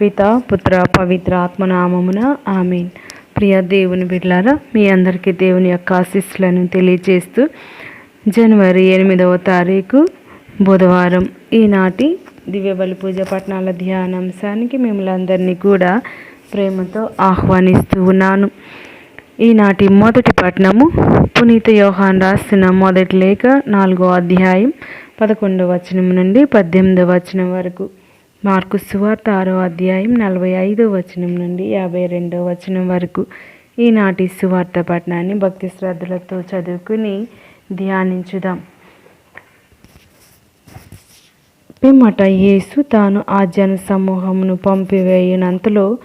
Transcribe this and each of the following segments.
పిత పుత్ర పవిత్ర ఆత్మనామమున ఆమెన్. ప్రియ దేవుని బిడ్లారా మీ అందరికీ దేవుని యొక్క ఆశీస్సులను తెలియజేస్తూ జనవరి ఎనిమిదవ తారీఖు బుధవారం ఈనాటి దివ్యబలి పూజ పట్టణాల ధ్యానాంశానికి మిమ్మల్ని అందరినీ కూడా ప్రేమతో ఆహ్వానిస్తూ ఉన్నాను. ఈనాటి మొదటి పట్టణము పునీత యోహాన్ రాసిన మొదటి లేఖ నాలుగో అధ్యాయం పదకొండవ వచనం నుండి పద్దెనిమిదవ వచనం వరకు. మార్కు సువార్త ఆరో అధ్యాయం నలభై ఐదో వచనం నుండి యాభై రెండో వచనం వరకు. ఈనాటి సువార్త పట్టణాన్ని భక్తి శ్రద్ధలతో చదువుకుని ధ్యానించుదాం. పిమ్మట యేసు తాను ఆ జన సమూహమును పంపివేయనంతలో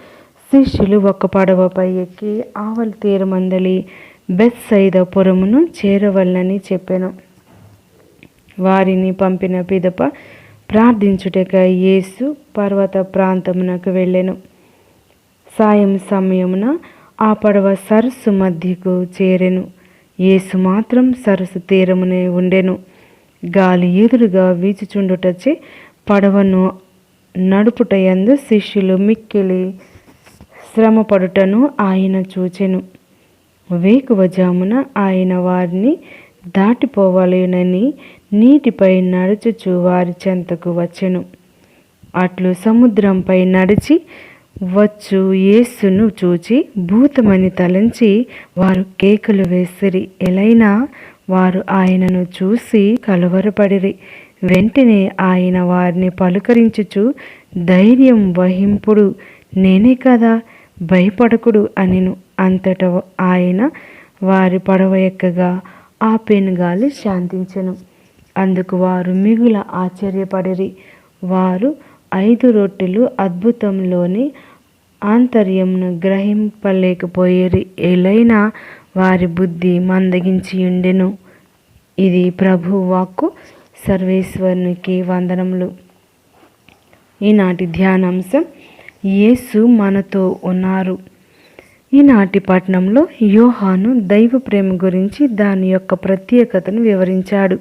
శిష్యులు ఒక పడవపై ఎక్కి ఆవలి తీరమందలి బెత్ పురమును చేరవల్లని చెప్పాను. వారిని పంపిన పిదప ప్రార్థించుటకై యేసు పర్వత ప్రాంతమునకు వెళ్ళెను. సాయం సమయమున ఆ పడవ సరస్సు మధ్యకు చేరెను. యేసు మాత్రం సరస్సు తీరమునే ఉండెను. గాలి ఎదురుగా వీచుచుండుటచే పడవను నడుపుటయందు శిష్యులు మిక్కిలి శ్రమపడుటను ఆయన చూచెను. వేకువజామున ఆయన వారిని దాటిపోవాలేనని నీటిపై నడుచుచు వారి చెంతకు వచ్చెను. అట్లు సముద్రంపై నడిచి వచ్చు యేసును చూచి భూతమని తలంచి వారు కేకలు వేసిరి. ఎలైనా వారు ఆయనను చూసి కలవరపడిరి. వెంటనే ఆయన వారిని పలుకరించుచు ధైర్యం వహింపుడు నేనే కదా భయపడకుడు అనిను. అంతట ఆయన వారి పడవ ఎక్కగా ఆ పెనుగాలి శాంతించెను. అందుకు వారు మిగుల ఆశ్చర్యపడిరి. వారు ఐదు రొట్టెలు అద్భుతంలోని ఆంతర్యంను గ్రహింపలేకపోయేరి. ఎలైనా వారి బుద్ధి మందగించి ఉండెను ఇది ప్రభు వాక్కు సర్వేశ్వరునికి వందనములు. ఈనాటి ధ్యానాంశం యేసు మనతో ఉన్నారు. ఈనాటి పట్టణంలో యోహాను దైవ ప్రేమ గురించి దాని యొక్క ప్రత్యేకతను వివరించాడు.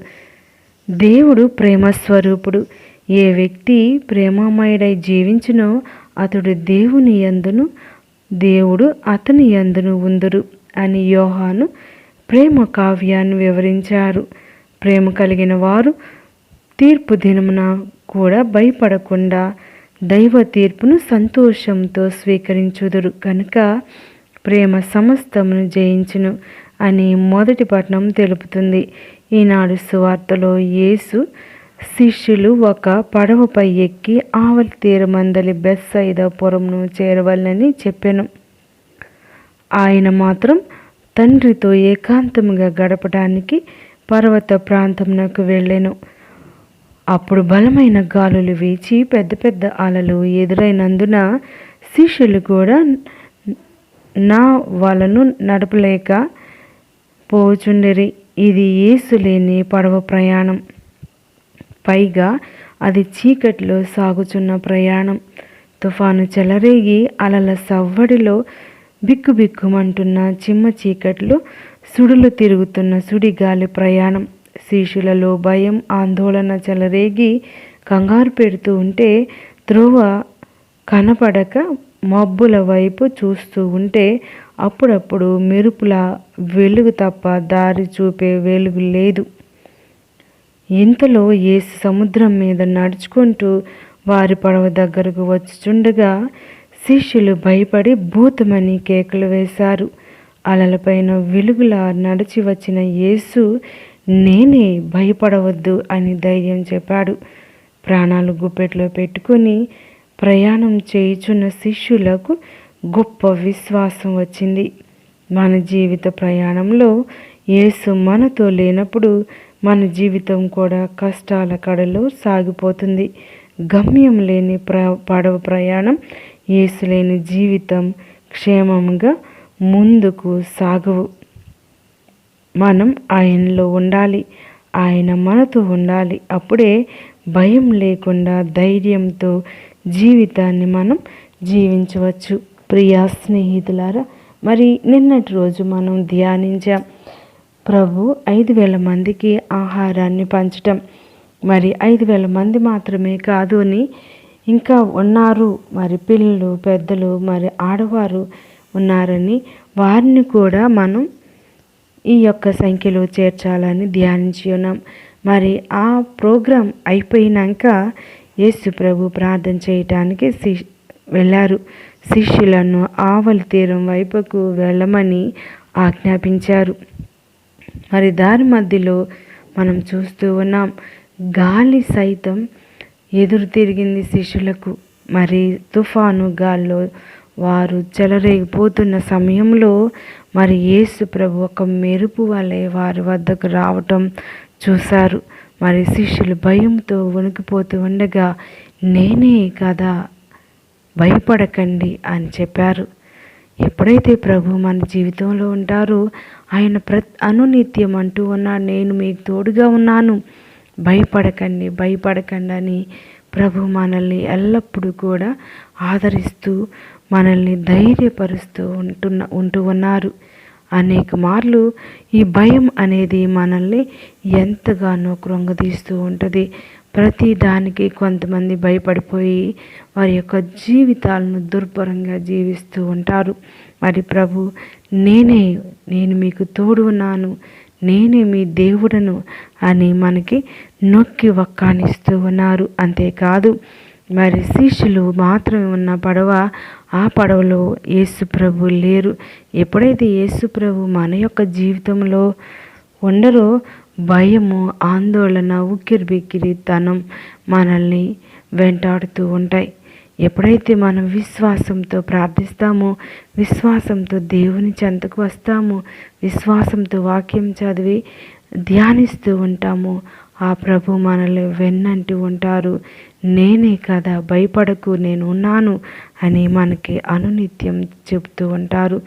దేవుడు ప్రేమస్వరూపుడు ఏ వ్యక్తి ప్రేమమయుడై జీవించునో అతడు దేవుని ఎందును దేవుడు అతని ఎందును ఉందురు అని యోహాను ప్రేమ కావ్యాన్ని వివరించారు. ప్రేమ కలిగిన వారు తీర్పు దినమున కూడా భయపడకుండా దైవ తీర్పును సంతోషంతో స్వీకరించుదురు. కనుక ప్రేమ సమస్తమును జయించును అని మొదటి పట్నం తెలుపుతుంది. ఈనాడు సువార్తలో యేసు శిష్యులు ఒక పడవపై ఎక్కి ఆవలి తీరమందలి బెస్సైదాపురంను చేరవలనని చెప్పాను. ఆయన మాత్రం తండ్రితో ఏకాంతముగా గడపడానికి పర్వత ప్రాంతంలోకి వెళ్ళాను. అప్పుడు బలమైన గాలులు వీచి పెద్ద పెద్ద అలలు ఎదురైనందున శిష్యులు కూడా నా వాళ్ళను నడపలేక పోచుండిరి. ఇది ఏసులేని పడవ ప్రయాణం. పైగా అది చీకట్లో సాగుచున్న ప్రయాణం. తుఫాను చెలరేగి అలల సవ్వడిలో బిక్కుబిక్కుమంటున్న చిమ్మ చీకట్లు సుడులు తిరుగుతున్న సుడిగాలి ప్రయాణం. శిష్యులలో భయం ఆందోళన చెలరేగి కంగారు పెడుతూ ఉంటే త్రోవ కనపడక మబ్బుల వైపు చూస్తూ ఉంటే అప్పుడప్పుడు మెరుపుల వెలుగు తప్ప దారి చూపే వెలుగు లేదు. ఇంతలో ఏసు సముద్రం మీద నడుచుకుంటూ వారి పడవ దగ్గరకు వచ్చుచుండగా శిష్యులు భయపడి భూతమని కేకలు వేశారు. అలలపైన వెలుగులా నడిచి వచ్చిన యేసు నేనే భయపడవద్దు అని ధైర్యం చెప్పాడు. ప్రాణాలు గుప్పెట్లో పెట్టుకొని ప్రయాణం చేయుచున్న శిష్యులకు గొప్ప విశ్వాసం వచ్చింది. మన జీవిత ప్రయాణంలో యేసు మనతో లేనప్పుడు మన జీవితం కూడా కష్టాల కడలో సాగిపోతుంది. గమ్యం లేని ప్ర పడవ ప్రయాణం యేసు లేని జీవితం క్షేమంగా ముందుకు సాగవు. మనం ఆయనలో ఉండాలి. ఆయన మనతో ఉండాలి. అప్పుడే భయం లేకుండా ధైర్యంతో జీవితాన్ని మనం జీవించవచ్చు. ప్రియా స్నేహితులారా మరి నిన్నటి రోజు మనం ధ్యానించాం. ప్రభు ఐదు వేల మందికి ఆహారాన్ని పంచటం. మరి ఐదు వేల మంది మాత్రమే కాదు అని ఇంకా ఉన్నారు. మరి పిల్లలు పెద్దలు మరి ఆడవారు ఉన్నారని వారిని కూడా మనం ఈ యొక్క సంఖ్యలో చేర్చాలని ధ్యానించి ఉన్నాం. మరి ఆ ప్రోగ్రాం అయిపోయినాక యేసు ప్రభు ప్రార్థన చేయటానికి వెళ్ళారు. శిష్యులను ఆవలి తీరం వైపుకు వెళ్ళమని ఆజ్ఞాపించారు. మరి దారి మధ్యలో మనం చూస్తూ ఉన్నాం గాలి సైతం ఎదురు తిరిగింది శిష్యులకు. మరి తుఫాను గాల్లో వారు చెలరేగిపోతున్న సమయంలో మరి యేసు ప్రభు ఒక మెరుపు వలె వారి వద్దకు రావటం చూశారు. మరి శిష్యులు భయంతో వణికిపోతూ ఉండగా నేనే కదా భయపడకండి అని చెప్పారు. ఎప్పుడైతే ప్రభు మన జీవితంలో ఉంటారో ఆయన ప్ర అనునిత్యం అంటూ ఉన్నాడు నేను మీకు తోడుగా ఉన్నాను భయపడకండి భయపడకండి అని ప్రభు మనల్ని ఎల్లప్పుడూ కూడా ఆదరిస్తూ మనల్ని ధైర్యపరుస్తూ ఉంటున్న ఉంటూ ఉన్నారు. అనేక మార్లు ఈ భయం అనేది మనల్ని ఎంతగానో కృంగదీస్తూ ఉంటుంది. ప్రతి దానికి కొంతమంది భయపడిపోయి వారి యొక్క జీవితాలను దుర్భరంగా జీవిస్తూ ఉంటారు. మరి ప్రభు నేనే నేను మీకు తోడు ఉన్నాను. నేనే మీ దేవుడను అని మనకి నొక్కి వక్కానిస్తూ ఉన్నారు. అంతేకాదు మరి శిష్యులు మాత్రమే ఉన్న పడవ ఆ పడవలో యేసు ప్రభు లేరు. ఎప్పుడైతే యేసు ప్రభు మన యొక్క జీవితంలో ఉండరో భయము ఆందోళన ఉక్కిరి తనం మనల్ని వెంటాడుతూ ఉంటాయి. ఎప్పుడైతే మనం విశ్వాసంతో ప్రార్థిస్తామో విశ్వాసంతో దేవుని చెంతకు వస్తామో విశ్వాసంతో వాక్యం చదివి ధ్యానిస్తూ ఉంటాము ఆ ప్రభు మనల్ని వెన్నంటి ఉంటారు. నేనే కదా భయపడకు నేను ఉన్నాను అని మనకి అనునిత్యం చెబుతూ ఉంటారు.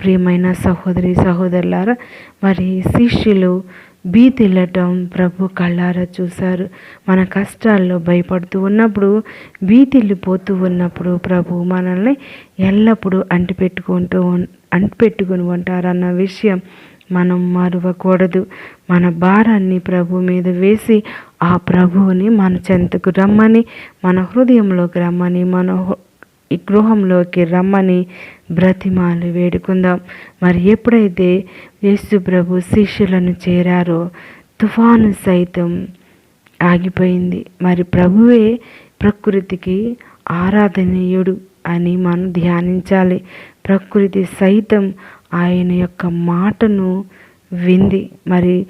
ప్రియమైన సహోదరి సహోదరులారా మరి శిష్యులు భీతిల్లటం ప్రభు కళ్ళారా చూశారు. మన కష్టాల్లో భయపడుతూ ఉన్నప్పుడు భీతిల్లిపోతూ ఉన్నప్పుడు ప్రభు మనల్ని ఎల్లప్పుడూ అంటిపెట్టుకుంటూ అంటిపెట్టుకుని ఉంటారన్న విషయం మనం మరువకూడదు. మన భారాన్ని ప్రభు మీద వేసి ఆ ప్రభువుని మన చెంతకు రమ్మని మన హృదయంలోకి రమ్మని మన ఈ గృహంలోకి రమ్మని బ్రతిమాలు వేడుకుందాం. మరి ఎప్పుడైతే యేసు ప్రభు శిష్యులను చేరారో తుఫాను సైతం ఆగిపోయింది. మరి ప్రభువే ప్రకృతికి ఆరాధనీయుడు అని మనం ధ్యానించాలి. ప్రకృతి సైతం ఆయన యొక్క మాటను వింది. మరి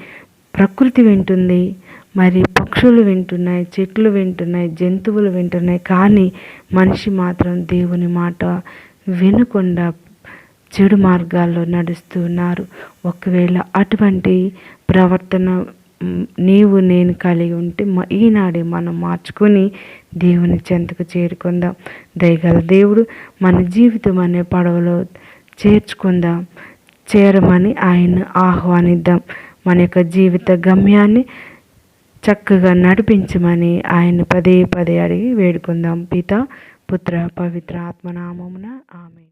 ప్రకృతి వింటుంది మరి పక్షులు వింటున్నాయి చెట్లు వింటున్నాయి జంతువులు వింటున్నాయి కానీ మనిషి మాత్రం దేవుని మాట వినకుండా చెడు మార్గాల్లో నడుస్తున్నారు ఒకవేళ అటువంటి ప్రవర్తన నీవు నేను కలిగి ఉంటే ఈనాడే మనం మార్చుకొని దేవుని చెంతకు చేరుకుందాం. దయగల దేవుడు మన జీవితం అనే పడవలో చేర్చుకుందాం. చేరమని ఆయన ఆహ్వానిద్దాం. మన యొక్క జీవిత గమ్యాన్ని చక్కగా నడిపించమని ఆయన పదే పదే అడిగి వేడుకుందాం. పిత పుత్ర పవిత్ర ఆత్మనామమున ఆమె